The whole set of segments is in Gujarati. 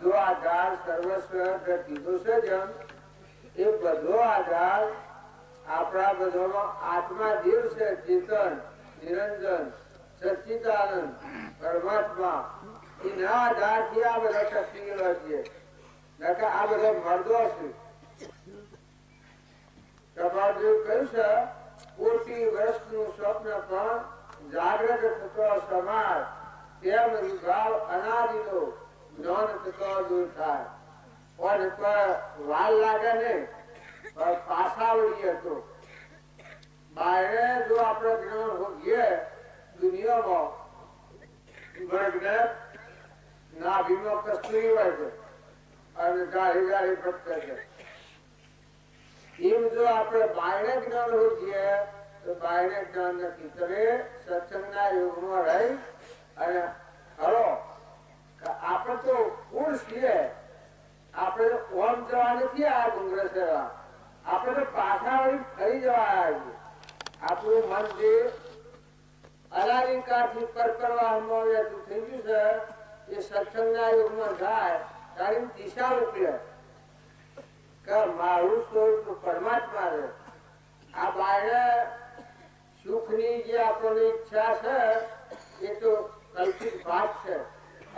બધો આધાર સર્વસ્વ કીધું છે જેમ એ બધો આધાર આપણા બધોમાં આત્મા જીવ છે, ચેતન, નિરંજન સચિદાનંદ પરમાત્મા. એના આધારથી આ બધા છે. નકર આ બધો મર્દો છે સ્વપ્ન પણ જાગ્રત થતો સમાજ તેમ વિભાવ અનાદિનો જ્ઞાન થતો દૂર થાય. પણ વાલ લાગે ને, પણ પાછા વળીએ તો. બાયણે જો આપણે જ્ઞાન હોઈએ દુનિયામાં છે અને છે. એમ જો આપણે બાયણે જ્ઞાન હોઈએ, તો બાયણે જ્ઞાન નથી તમે સત્સંગના યુગમાં રહી અને કે આપણે તો પૂર છીએ. આપણે તો ઓમ જવા નથી આ ડુંગર સેવા તો પાછા વળી ફરી જવા આપણું મન જે કે મારું પરમાત્મા છે. આ બારે સુખની જે આપણને ઈચ્છા છે, એ તો કલ્પિત ભાગ છે.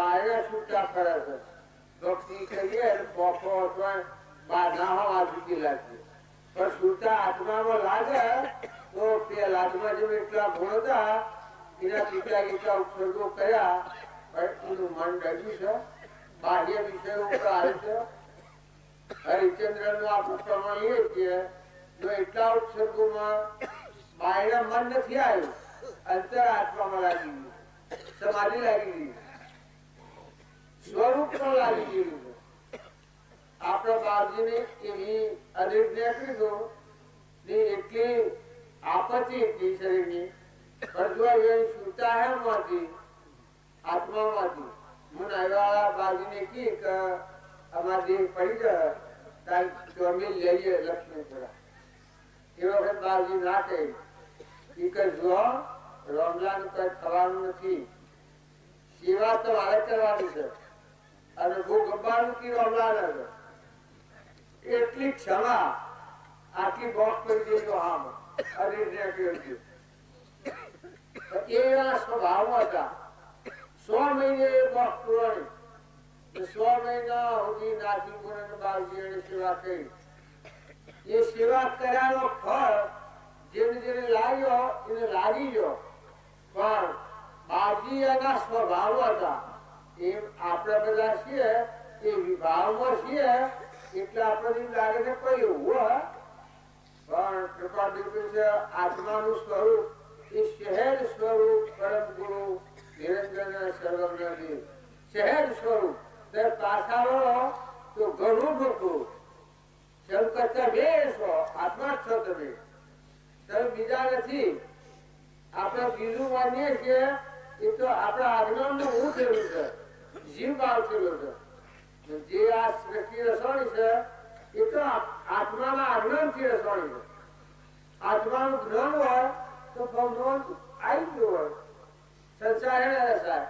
છૂટા કરે છે. ભક્તિ કરીએ પોખો અથવા બાધા હોવા જુદી લાગે પણ છૂટા આત્મામાં લાગે, તો તે લાગમાં જેમ એટલા ગુણ એના કેટલા કેટલા ઉપસર્ગો કર્યા, પણ એનું મન ડગ્યું છે. બાહ્ય વિષયો ઉપર આવે છે. હરિચંદ્રનું આ પ્રમાણ એ છે, જો એટલા ઉપસર્ગોમાં બાહ્ય મન નથી આવ્યું, અંતર આત્મામાં લાગી ગયું સમાધિ લાગી ગઈ સ્વરૂપ પણ લાવી ગયું આપણા બાપજીને એવી અનિર્ણય કીધો ને એટલી આપત્તિ હતી શરીરની. અમે લઈએ લક્ષ્મીપુરા એ વખત ના કહી ઈ કે જો, રમલાન કઈ થવાનું નથી. સેવા તો મારે કરવાની છે. અને બહુ ગબ્બાનું લાડે એટલી ક્ષણા આખી બોક્સ કરી દેજો આમ હરીને કહ્યું એના સ્વભાવ હતા. સો મહિને એ બોક્સ પૂરણી સો મહિના સુધી નાસી ગુણ બાલજી એને સેવા કરી. એ સેવા કર્યાનો ફળ જેને જેને લાગ્યો એને લાગી ગયો. પણ બાજી એના સ્વભાવ હતા. એમ આપણે બધા છીએ, એ વિભાવમાં છીએ, એટલે આપણે એમ લાગે છે કોઈ એવું હોય. પણ આત્માનું સ્વરૂપ, એ શહેર સ્વરૂપ પરમ ગુરુ શહેર સ્વરૂપ, તે પાછા તો ઘણું મોટું શરૂ કરતા બે છો, આત્મા જ છો તમે. તમે બીજા નથી. આપણે બીજું માનીએ છીએ, એ તો આપણા આજ્ઞાનું હું થયેલું છે. જીવ ભાવ થયેલો છે જે રસવાણી છે, એ તો આત્માના અજ્ઞાનથી રસવાણી છે. આત્માનું જ્ઞાન હોય તો ભગવાન આવી ગયું હોય. સંસાર એને રસાય.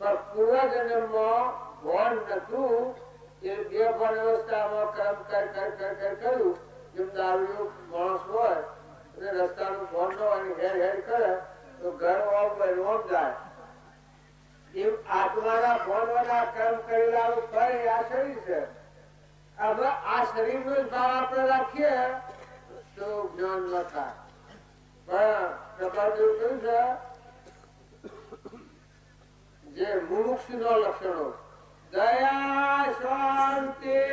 પણ પૂર્વજન્મમાં ભણ નતું. એ બે ભણ અવસ્થામાં કર્મ કર કર કર કર કર્યું. જેમ દારૂ માણસ હોય અને રસ્તાનું ભણ ન અને હેર હેર કરે, તો ઘર ઓમ જાય. આત્માના ભણવાના કર્મ કરેલાનું ફળ છે. જે મુક્ષ નો લક્ષણો. દયા શાંતિ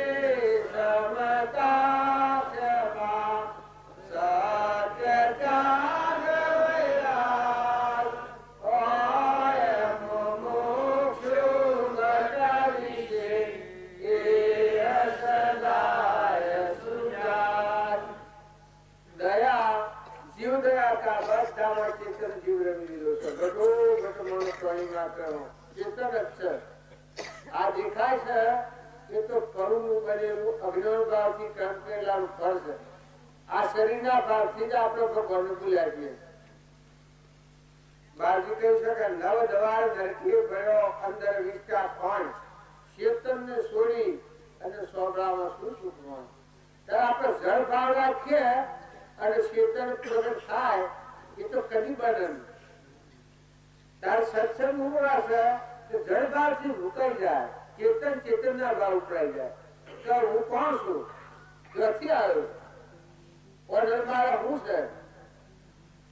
કે નવ દ્વાર નરકીય ભયો અંદર વિષ્ટા કોણ ચેતનને છોડી અને શું સુખવાનું આપણે જળ રાખીએ અને ચેતન પ્રગટ થાય, એ તો કદી બને. તારે સત્સંગ ઉમરા છે તો જળ ભાવથી મુકાઈ જાય, ચેતન ચેતન ના ભાવ ઉપરાઈ જાય. તો હું કોણ છું? નથી આવ્યો. ઓર્ડર મારા હું છે?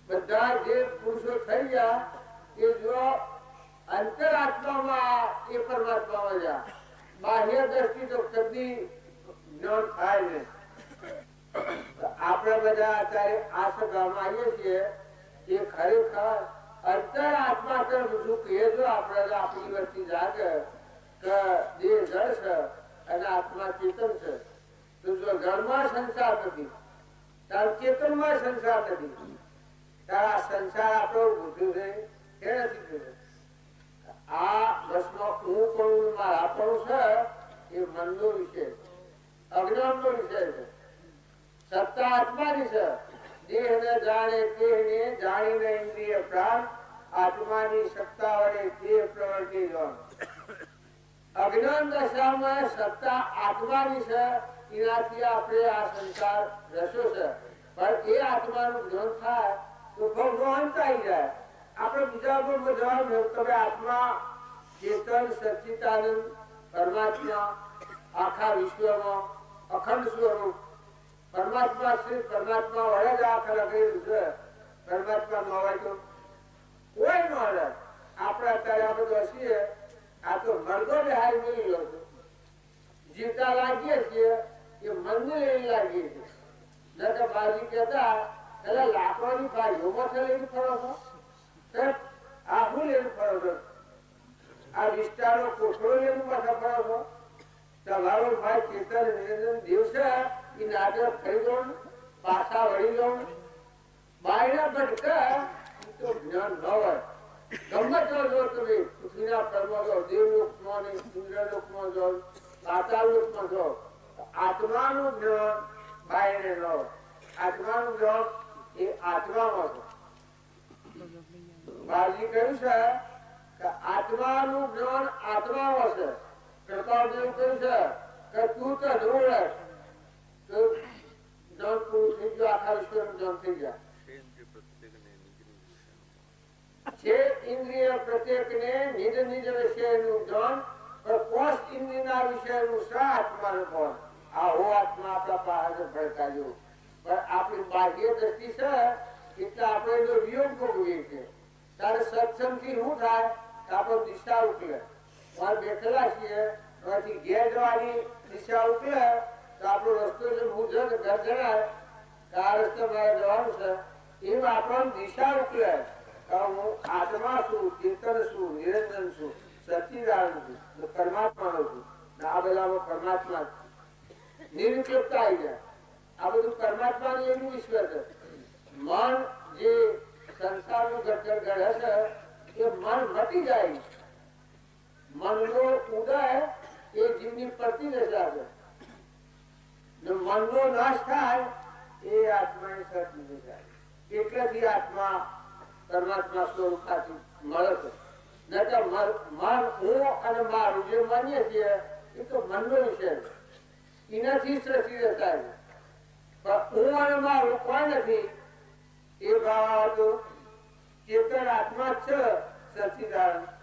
બધા જે પુરુષો થઈ ગયા, એ જો અંતરાત્મામાં એ પરમાત્મામાં જા. બાહ્ય દ્રષ્ટિ તો કદી જ્ઞાન થાય નહીં આપણે બધા અત્યારે આ સભામાં આવીએ છીએ એ ખરેખર અંતર આત્મા તરફ જો આપણે આપણી વસ્તી જાગે કે દેહ જળ છે અને આત્મા ચેતન છે. તો જો ઘરમાં સંસાર નથી, તાર ચેતનમાં સંસાર નથી. તારા સંસાર આપણો બુદ્ધિ છે કે નથી? આ બસમાં હું પણ, મારા પણ છે, એ મનનો વિષય અજ્ઞાનનો વિષય છે. સત્તા આત્માની છે દેહને જાણે દેહને જાણીને આત્માની સત્તા વડે દેહ પ્રવૃત્તિ જોન અજ્ઞાન દશામાં સત્તા આત્માની છે. એનાથી આપણે આ સંસાર રસ્યો છે. પણ એ આત્માનું જ્ઞાન થાય તો ભગવાન આવી જાય. આપણે બીજા બધા તમે આત્મા, ચેતન સચિતાનંદ પરમાત્મા, આખા વિશ્વમાં અખંડ સ્વરૂપ પરમાત્મા શ્રી પરમાત્મા વડે જ આ કહ્યું છે. પરમાત્મા ન હોય તો કોઈ ન હોય આપણે અત્યારે આ હસીએ આ તો મરદો હારી મળી ગયો છે. જીવતા લાગીએ છીએ કે મનને લઈને લાગીએ છીએ. ન તો બાજી કહેતા એટલે લાકડાની ભાઈઓમાં છે લઈને ફરો છો? આ હું લઈને ફરો છો? આ વિસ્તારનો કોઠળો લઈને પાછા ફરો છો? તમારો ભાઈ ચેતન નિરંજન દેવ છે એ નાટક કરી દો પાછા વળી દો ને. ભટકા, એ તો જ્ઞાન ન હોય. ગમે તો જો તમે પૃથ્વીના કર્મો જો દેવલોકમાં આત્માનું જ્ઞાન આત્મા ન છે. બાજી કહ્યું છે છે. કહ્યું છે કે તું તો ધ્રુવ જ્ઞાન પૂરું છે એટલે આપણે એનો શું થાય આપણો દિશા ઉકલે બેઠેલા છીએ એમાંથી ઘેર દિશા ઉકલે તો આપણો રસ્તો જે હું છે કે ઘર જણાય કે આ રસ્તે મારે જવાનું છે. એમ આપણને દિશા ઉકલે કે હું આત્મા છું, ચેતન છું, નિરંજન છું, સચિદાનંદ છું ને પરમાત્માનો છું. આ બધામાં પરમાત્મા છે. આવી જાય. આ બધું પરમાત્માનું એનું ઈશ્વર છે. મન જે સંસારનું ઘટઘટ ઘડે છે, એ મન મટી જાય. મનનો ઉદય એ જીવની પ્રતિદશા છે. મનનો નાશ થાય એ આત્માની નથી થાય એટલેથી આત્મા પરમાત્મા સ્વરૂપાથી મળે છે. અને મારું જે માનીએ છીએ, એ તો મનનો છે. એનાથી સૃષ્ટિ થાય પણ હું અને મારું કોઈ નથી. એ ભાવ હતો ચેતન આત્મા છે, સચિદાનંદ.